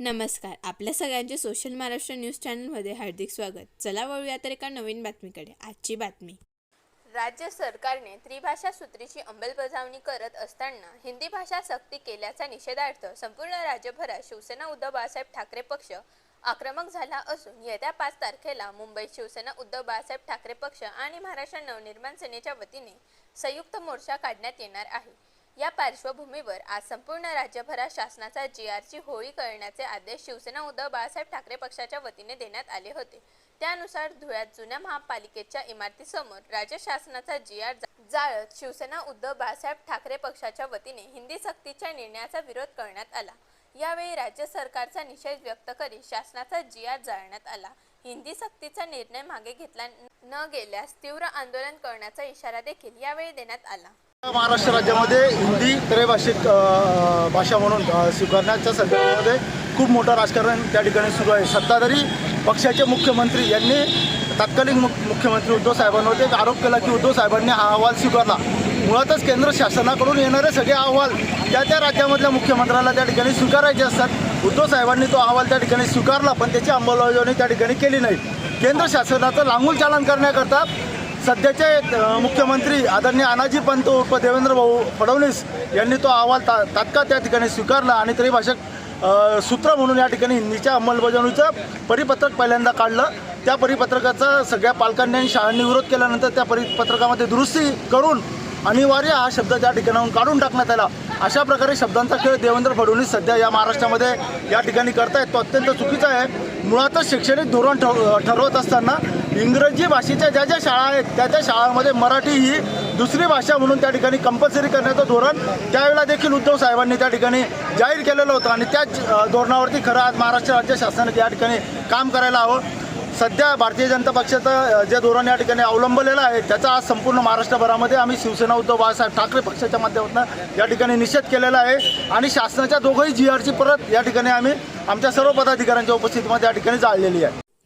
नमस्कार. आपल्या सगळ्यांचे सोशल महाराष्ट्र न्यूज चॅनलमध्ये हार्दिक स्वागत. चला वळूया तर एका नवीन बातमीकडे. आजची बातमी. राज्य सरकारने त्रिभाषा सूत्रीची अंमलबजावणी करत असताना हिंदी भाषा सक्ती केल्याचा निषेधार्थ संपूर्ण राज्यभरात शिवसेना उद्धव बाळासाहेब ठाकरे पक्ष आक्रमक झाला असून येत्या पाच तारखेला मुंबईत शिवसेना उद्धव बाळासाहेब ठाकरे पक्ष आणि महाराष्ट्र नवनिर्माण सेनेच्या वतीने संयुक्त मोर्चा काढण्यात येणार आहे. या पार्श्वभूमीवर आज संपूर्ण राज्यभरात शासनाचा जी आरची होळी करण्याचे आदेश शिवसेना उद्धव बाळासाहेब ठाकरे पक्षाच्या वतीने देण्यात आले होते. त्यानुसार धुळ्यात जुन्या महापालिकेच्या इमारतीसमोर राज्य शासनाचा जी आर जाळत शिवसेना उद्धव बाळासाहेब ठाकरे पक्षाच्या वतीने हिंदी सक्तीच्या निर्णयाचा विरोध करण्यात आला. यावेळी राज्य सरकारचा निषेध व्यक्त करीत शासनाचा जी आर जाळण्यात आला. हिंदी सक्तीचा निर्णय मागे घेतला न गेल्यास तीव्र आंदोलन करण्याचा इशारा देखील यावेळी देण्यात आला. महाराष्ट्र राज्यामध्ये हिंदी त्रैभाषिक भाषा म्हणून स्वीकारण्याच्या संदर्भामध्ये खूप मोठं राजकारण त्या ठिकाणी सुरू आहे. सत्ताधारी पक्षाचे मुख्यमंत्री यांनी तत्कालीन मुख मुख्यमंत्री उद्धव साहेबांवरती एक आरोप केला की उद्धव साहेबांनी हा अहवाल स्वीकारला. मुळातच केंद्र शासनाकडून येणारे सगळे अहवाल त्या त्या राज्यामधल्या मुख्यमंत्र्याला त्या ठिकाणी स्वीकारायचे असतात. उद्धव साहेबांनी तो अहवाल त्या ठिकाणी स्वीकारला पण त्याची अंमलबजावणी त्या ठिकाणी केली नाही. केंद्र शासनाचं लांगूल चालन करण्याकरता सध्याचे मुख्यमंत्री आदरणीय अनाजी पंत उर्फ देवेंद्र भाऊ फडणवीस यांनी तो अहवाल ता तात्काळ त्या ठिकाणी स्वीकारला आणि तरी भाषक सूत्र म्हणून या ठिकाणी हिंदीच्या अंमलबजावणीचं परिपत्रक पहिल्यांदा काढलं. त्या परिपत्रकाचा सगळ्या पालकांनी आणि शाळांनी विरोध केल्यानंतर त्या परिपत्रकामध्ये दुरुस्ती करून अनिवार्य हा शब्द त्या ठिकाणाहून काढून टाकण्यात आला. अशा प्रकारे शब्दांचा खेळ देवेंद्र फडणवीस सध्या या महाराष्ट्रामध्ये या ठिकाणी करतायत. तो अत्यंत चुकीचा आहे. मुळातच शैक्षणिक धोरण ठरवत असताना इंग्रजी भाषेच्या ज्या ज्या शाळा आहेत त्या त्या शाळांमध्ये मराठी ही दुसरी भाषा म्हणून त्या ठिकाणी कंपल्सरी करण्याचं धोरण त्यावेळेला देखील उद्धव साहेबांनी त्या ठिकाणी जाहीर केलेलं होतं आणि त्याच धोरणावरती खरं आज महाराष्ट्र राज्य शासनाने या ठिकाणी काम करायला हवं. सध्या भारतीय जनता पक्षाचं जे धोरण या ठिकाणी अवलंबलेलं आहे त्याचा आज संपूर्ण महाराष्ट्रभरामध्ये आम्ही शिवसेना उद्धव बाळासाहेब ठाकरे पक्षाच्या माध्यमातून या ठिकाणी निषेध केलेला आहे आणि शासनाच्या दोघंही जी आरची परत या ठिकाणी आम्ही आमच्या सर्व पदाधिकाऱ्यांच्या उपस्थितीमध्ये या ठिकाणी जाळलेली आहे.